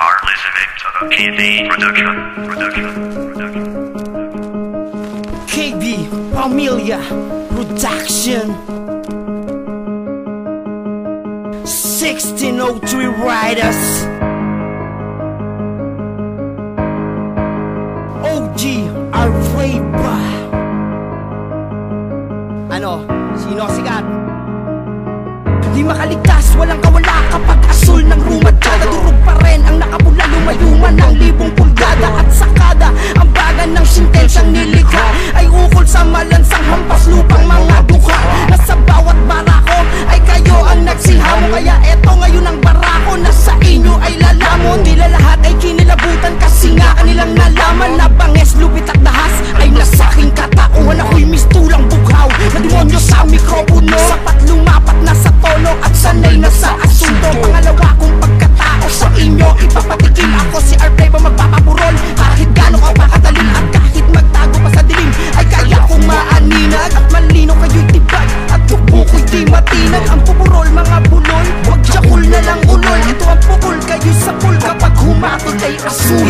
are listening to the KV production. Production. Production. KB Amelia Production. 1603 Riders. OG Arreba. I know, she knows she got. Di makaligtas, walang kawala kapag asul ng rumad. Nadurog pa rin ang nakapula lumayuman a sua